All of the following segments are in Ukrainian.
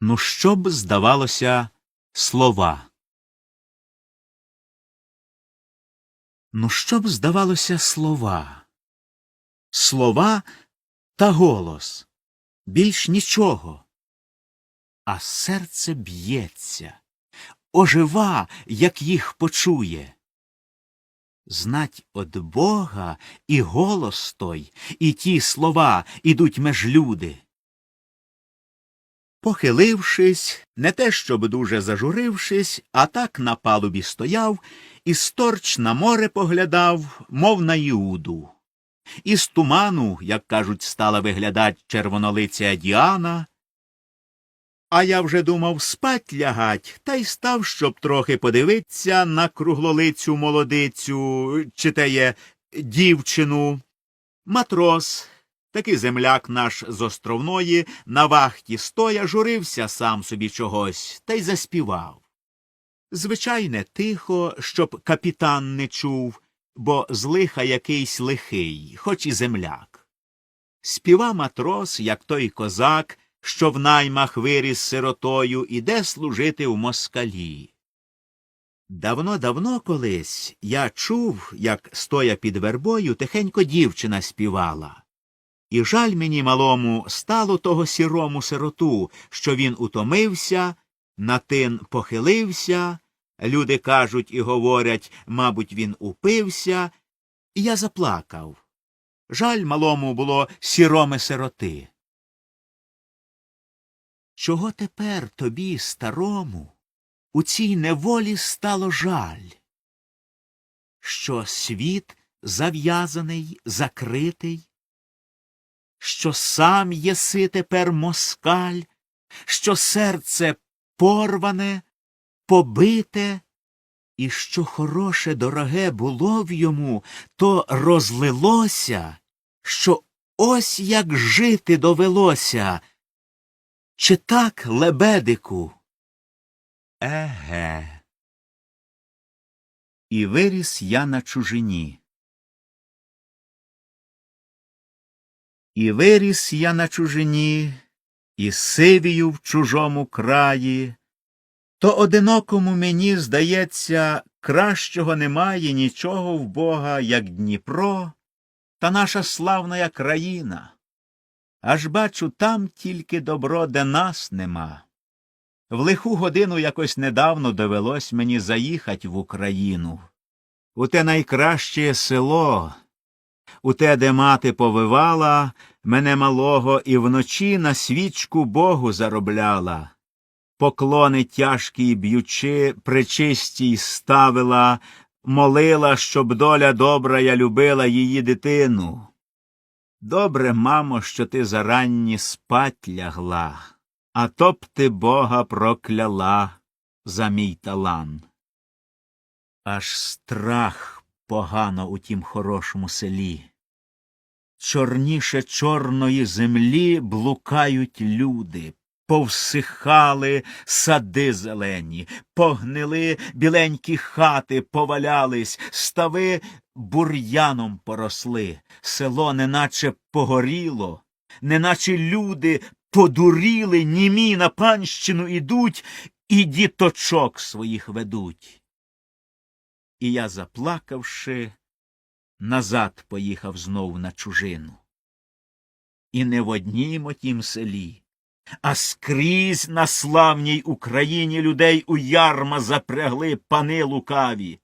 Ну, що б, здавалося, слова? Ну, що б, здавалося, слова? Слова та голос. Більш нічого. А серце б'ється, ожива, як їх почує. Знать од Бога і голос той, і ті слова ідуть меж люди. Похилившись, не те щоб дуже зажурившись, а так на палубі стояв і сторч на море поглядав, мов на Іуду. Із туману, як кажуть, стала виглядать червонолиця Діана. А я вже думав спать лягать, та й став, щоб трохи подивитися на круглолицю молодицю, чи те є дівчину. Матрос, такий земляк наш з островної, на вахті стоя, журився сам собі чогось, та й заспівав. Звичайне, тихо, щоб капітан не чув, бо з лиха якийсь лихий, хоч і земляк. Співа матрос, як той козак, що в наймах виріс сиротою, іде служити в москалі. Давно-давно колись я чув, як, стоя під вербою, тихенько дівчина співала. І жаль мені малому стало того сірому сироту, що він утомився, на тин похилився, люди кажуть і говорять, мабуть, він упився, і я заплакав. Жаль малому було сіроме сироти. Чого тепер тобі, старому, у цій неволі стало жаль? Що світ зав'язаний, закритий, що сам єси тепер москаль, що серце порване, побите, і що хороше, дороге було в йому, то розлилося, що ось як жити довелося. Чи так, лебедику? Еге. І виріс я на чужині. І виріс я на чужині, і сивію в чужому краї, то одинокому мені, здається, кращого немає нічого в Бога, як Дніпро, та наша славна країна. Аж бачу там тільки добро, де нас нема. В лиху годину якось недавно довелось мені заїхать в Україну. У те найкраще село, у те, де мати повивала мене малого і вночі на свічку Богу заробляла. Поклони тяжкі б'ючи, причистій ставила, молила, щоб доля добра я любила її дитину. Добре, мамо, що ти заранні спать лягла, а то б ти Бога прокляла за мій талан. Аж страх погано у тім хорошому селі. Чорніше чорної землі блукають люди, повсихали сади зелені, погнили біленькі хати, повалялись, стави бур'яном поросли, село неначе погоріло, неначе люди подуріли, німі на панщину ідуть і діточок своїх ведуть. І я, заплакавши, назад поїхав знов на чужину. І не в однім тім селі, а скрізь на славній Україні людей у ярма запрягли пани лукаві.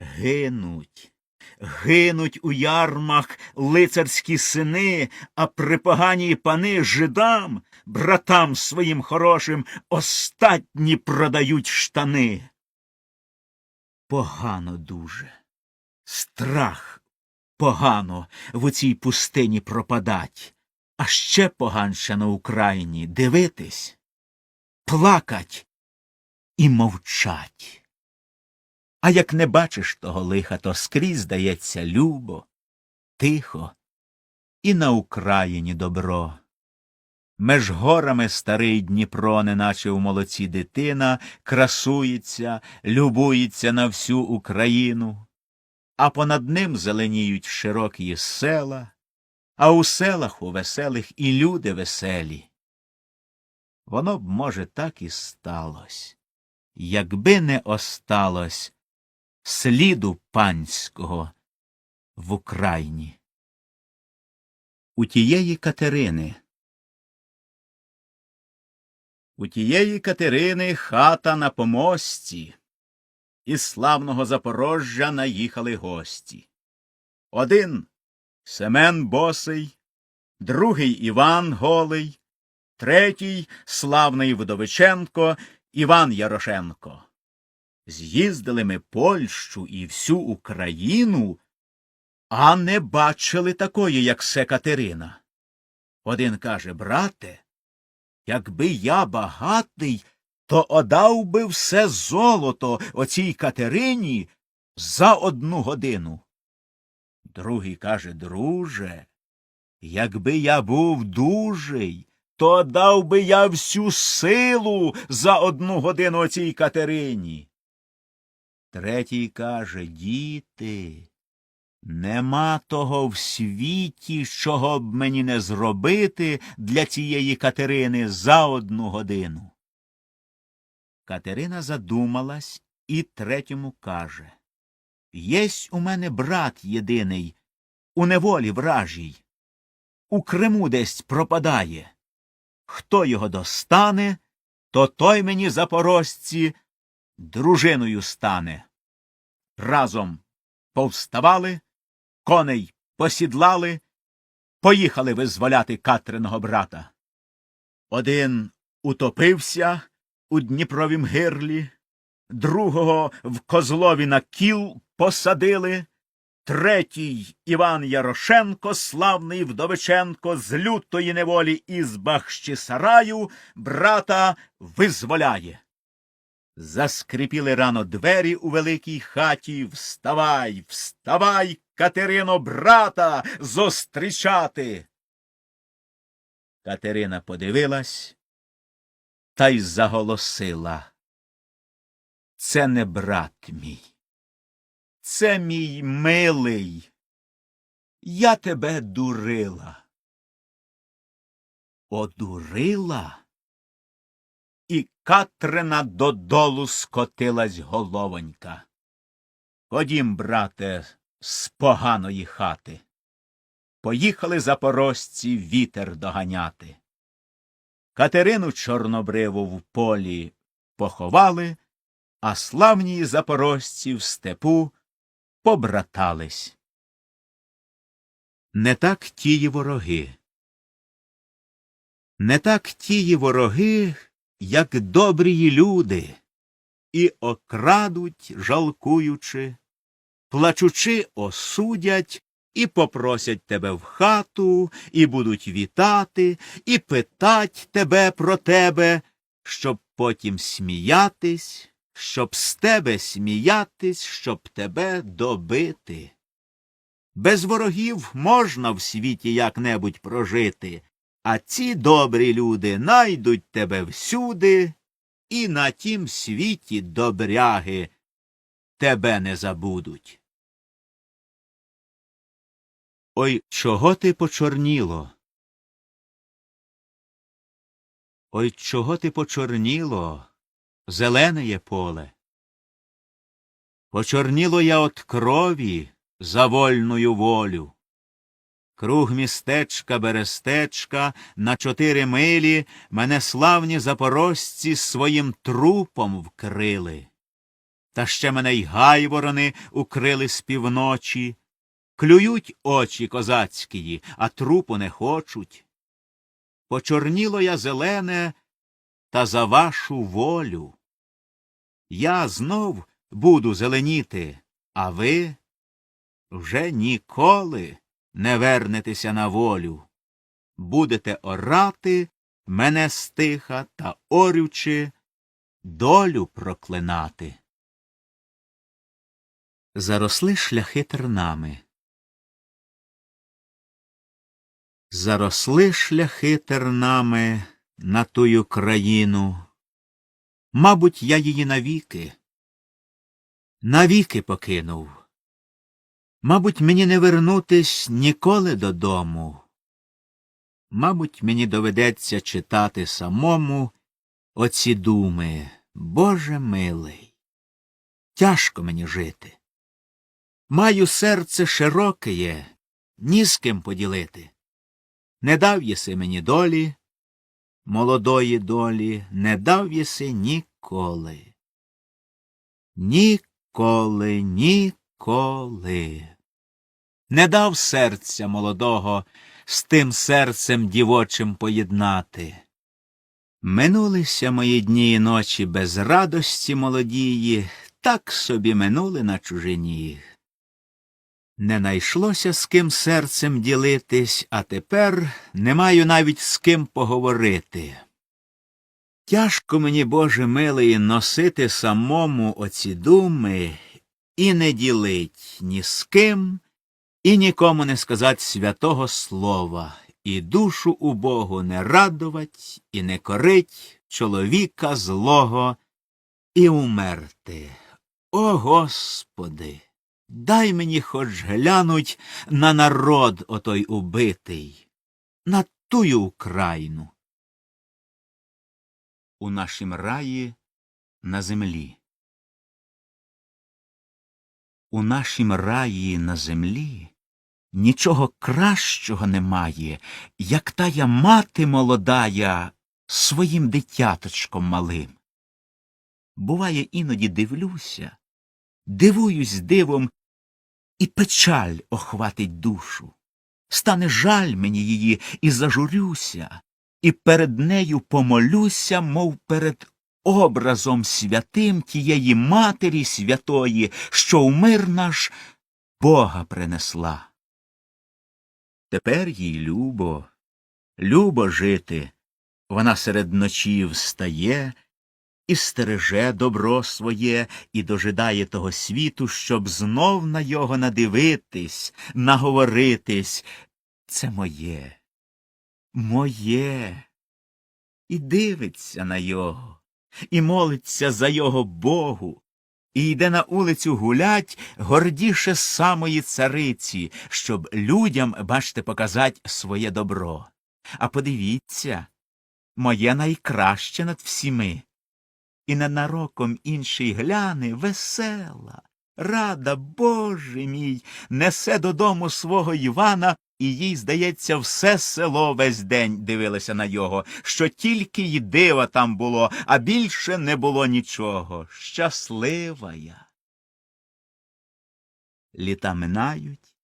Гинуть, гинуть у ярмах лицарські сини, а припогані пани жидам, братам своїм хорошим, остатні продають штани. Погано дуже, страх погано в оцій пустині пропадать, а ще поганше на Україні дивитись, плакать і мовчать. А як не бачиш того лиха, то скрізь здається любо, тихо, і на Україні добро. Меж горами старий Дніпро, неначе в молоці дитина, красується, любується на всю Україну, а понад ним зеленіють широкі села, а у селах у веселих і люди веселі. воно б, може, так і сталось, якби не осталось сліду панського в Україні. У тієї Катерини. У тієї Катерини хата на помості. Із славного Запорожжя наїхали гості. Один Семен Босий, другий Іван Голий, третій славний Вдовиченко Іван Ярошенко. З'їздили ми Польщу і всю Україну, а не бачили такої, як се Катерина. Один каже, брате, якби я багатий, то одав би все золото оцій Катерині за одну годину. Другий каже, друже, якби я був дужий, то дав би я всю силу за одну годину оцій Катерині. Третій каже, діти, нема того в світі, чого б мені не зробити для цієї Катерини за одну годину. Катерина задумалась і третьому каже Єсть у мене брат єдиний, у неволі вражій, у Криму десь пропадає. Хто його достане, то той мені запорожці дружиною стане. Разом повставали, коней посідлали, поїхали визволяти Катриного брата. Один утопився у Дніпровім гирлі, другого в Козлові на кіл посадили, третій Іван Ярошенко, славний Вдовиченко, з лютої неволі із Бахщисараю брата визволяє. Заскрипіли рано двері у великій хаті. Вставай, вставай, Катерино, брата, зустрічати. Катерина подивилась та й заголосила. Це не брат мій. Це мій милий. Я тебе дурила. Одурила? І Катрина додолу скотилась головонька. Ходім, брате, з поганої хати. Поїхали запорожці вітер доганяти. Катерину чорнобриву в полі поховали, а славні запорожці в степу побратались. Не так тії вороги. Не так тії вороги, як добрії люди, і окрадуть, жалкуючи, плачучи, осудять, і попросять тебе в хату, і будуть вітати, і питать тебе про тебе, щоб потім сміятись, щоб з тебе сміятись, щоб тебе добити. Без ворогів можна в світі як-небудь прожити, а ці добрі люди найдуть тебе всюди, і на тім світі добряги тебе не забудуть. Ой, чого ти почорніло? Ой, чого ти почорніло, зелене є поле? Почорніло я от крові за вольную волю. Круг містечка берестечка на чотири милі мене славні запорожці своїм трупом вкрили. Та ще мене й гайворони укрили з півночі. Клюють очі козацькії, а трупу не хочуть. Почорніло я зелене, та за вашу волю. Я знов буду зеленіти, а ви вже ніколи не вернетеся на волю. Будете орати мене стиха та орючи, долю проклинати. Заросли шляхи тернами. Заросли шляхи тернами на тую країну. Мабуть, я її навіки, навіки покинув. Мабуть, мені не вернутись ніколи додому. Мабуть, мені доведеться читати самому оці думи, Боже милий, тяжко мені жити. Маю серце широкеє, ні з ким поділити. Не дав єси мені долі, молодої долі, не дав єси ніколи. Ніколи, ніколи. Не дав серця молодого з тим серцем дівочим поєднати. Минулися мої дні і ночі без радості молодії, так собі минули на чужині. Не найшлося з ким серцем ділитись, а тепер не маю навіть з ким поговорити. Тяжко мені, Боже милий, носити самому оці думи і не ділить ні з ким, і нікому не сказать святого слова, і душу убогу не радовать, і не корить чоловіка злого, і умерти. О Господи! Дай мені хоч глянуть на народ отой убитий, на тую Україну. У нашім раї на землі. У нашім раї на землі нічого кращого немає, як тая мати молодая своїм дитяточком малим. Буває, іноді дивлюся, дивуюсь дивом, і печаль охватить душу. Стане жаль мені її, і зажурюся, і перед нею помолюся, мов перед образом святим тієї Матері святої, що в мир наш Бога принесла. Тепер їй любо, любо жити. Вона серед ночі встає і стереже добро своє, і дожидає того світу, щоб знов на його надивитись, наговоритись. Це моє, моє. І дивиться на його, і молиться за його Богу, і йде на улицю гулять гордіше самої цариці, щоб людям, бачте, показать своє добро. А подивіться, моє найкраще над всіми. І ненароком інший гляне весела, рада, Боже мій, несе додому свого Івана, і їй, здається, все село весь день дивилося на його, що тільки й дива там було, а більше не було нічого. Щаслива я. Літа минають,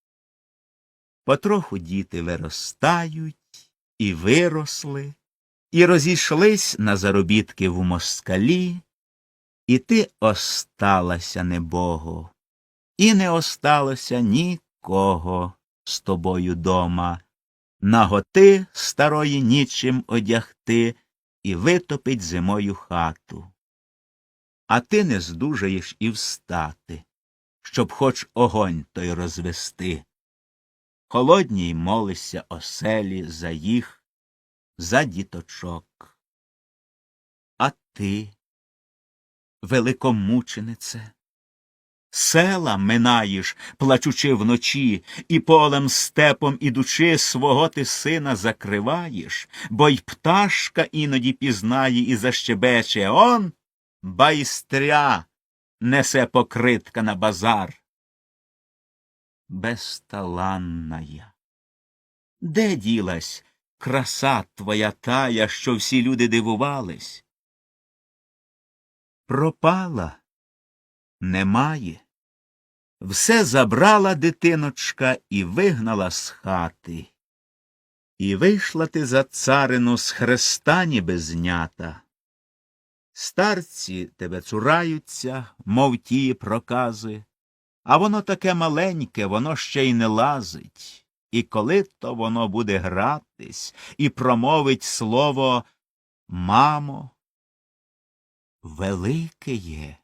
потроху діти виростають і виросли і розійшлись на заробітки в москалі, і ти осталася небого, і не осталося нікого з тобою дома, наготи старої нічим одягти і витопить зимою хату. А ти не здужаєш і встати, щоб хоч огонь той розвести. Холодній молишся оселі за їх за діточок. А ти, великомученице, села минаєш, плачучи вночі, і полем степом ідучи, свого ти сина закриваєш, бо й пташка іноді пізнає і защебече он байстря несе покритка на базар. Безталанна я. Де ділась краса твоя тая, що всі люди дивувались. Пропала немає. Все забрала дитиночка і вигнала з хати. І вийшла ти за царину з хреста ніби знята. Старці тебе цураються, мов ті прокази, а воно таке маленьке, воно ще й не лазить і коли то воно буде гратись і промовить слово Мамо, велике є,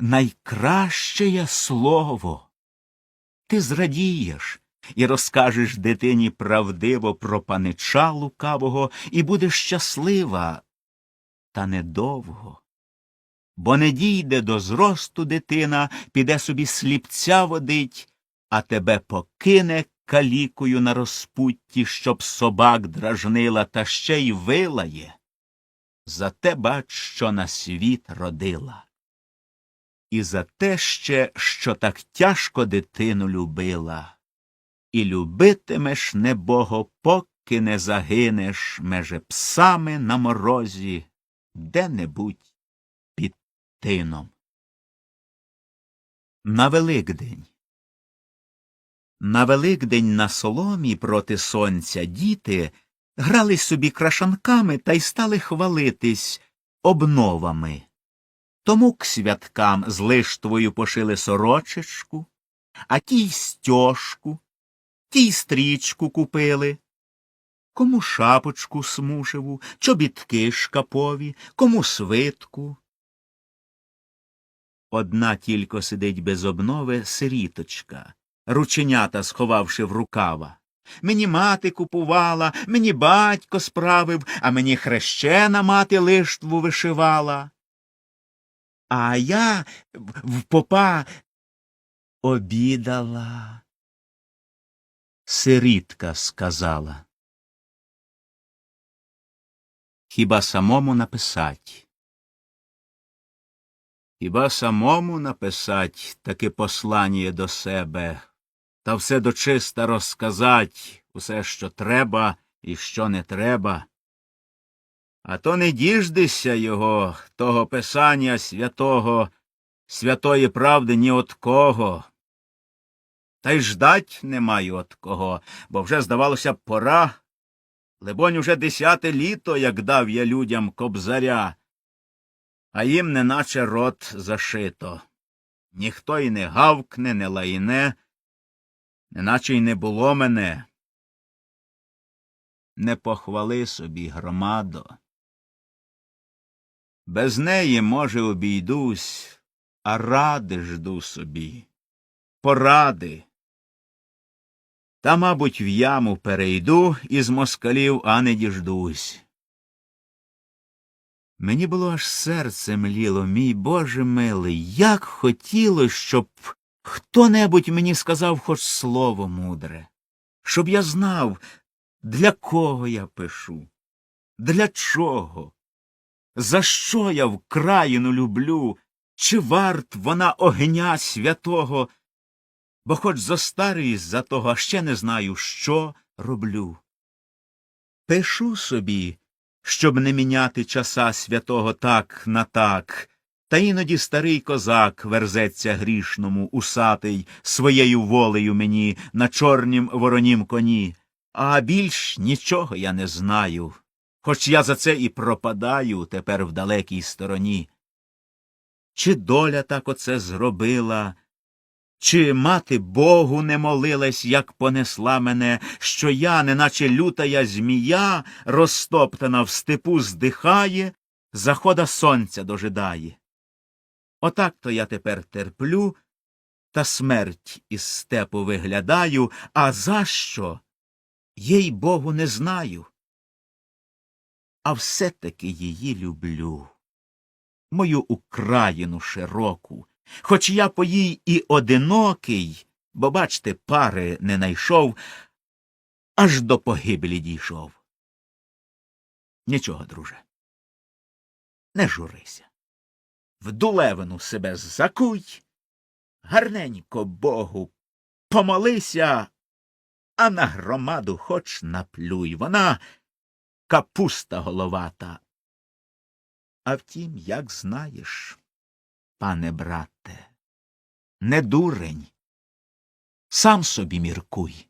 найкраще є слово. Ти зрадієш і розкажеш дитині правдиво про панича лукавого і будеш щаслива, та недовго. Бо не дійде до зросту дитина, піде собі сліпця водить, а тебе покине калікою на розпутті, щоб собак дражнила, та ще й вилає. за те бач, що на світ родила. І за те ще, що так тяжко дитину любила. І любитимеш небого, поки не загинеш меже псами на морозі, де-небудь під тином. На Великдень На Великдень на соломі проти сонця діти грали собі крашанками та й стали хвалитись обновами. Тому к святкам з лиштвою пошили сорочечку, а тій стьожку, тій стрічку купили. Кому шапочку смушеву, чобітки шкапові, кому свитку. Одна тільки сидить без обнови сиріточка, рученята сховавши в рукава. Мені мати купувала, мені батько справив, а мені хрещена мати лиштву вишивала. А я в попа обідала. Сирітка сказала. Хіба самому написать? Хіба самому написать таке послання до себе, та все дочиста розказать, усе, що треба і що не треба. А то не діждися його, того писання святого, святої правди ні от кого. Та й ждать не маю от кого, бо вже, здавалося, пора. Либонь, уже десяте літо, як дав я людям кобзаря, а їм неначе рот зашито. Ніхто й не гавкне, не лайне, неначе й не було мене. Не похвали собі, громадо. Без неї, може, обійдусь, а ради жду собі. Поради. Та, мабуть, в яму перейду із москалів, а не діждусь. Мені було аж серце мліло, мій Боже милий, як хотілось, щоб хто-небудь мені сказав хоч слово мудре, щоб я знав, для кого я пишу, для чого, за що я вкраїну люблю, чи варт вона огня святого, бо хоч зостарююсь за того, а ще не знаю, що роблю. Пишу собі, щоб не міняти часа святого так на так, та іноді старий козак верзеться грішному, усатий, своєю волею мені на чорнім воронім коні, а більш нічого я не знаю, хоч я за це і пропадаю тепер в далекій стороні. Чи доля так оце зробила, чи мати Богу не молилась, як понесла мене, що я, неначе лютая змія, розтоптана в степу, здихає, захода сонця дожидає. Отак то я тепер терплю, та смерть із степу виглядаю, а за що? Їй Богу не знаю. А все-таки її люблю, мою Україну широку, хоч я по їй і одинокий, бо, бачте, пари не найшов, аж до погибелі дійшов. Нічого, друже, не журися. В дулевину себе закуй, гарненько Богу помолися, а на громаду хоч наплюй. Вона капуста головата. А втім, як знаєш, пане брате, не дурень, сам собі міркуй.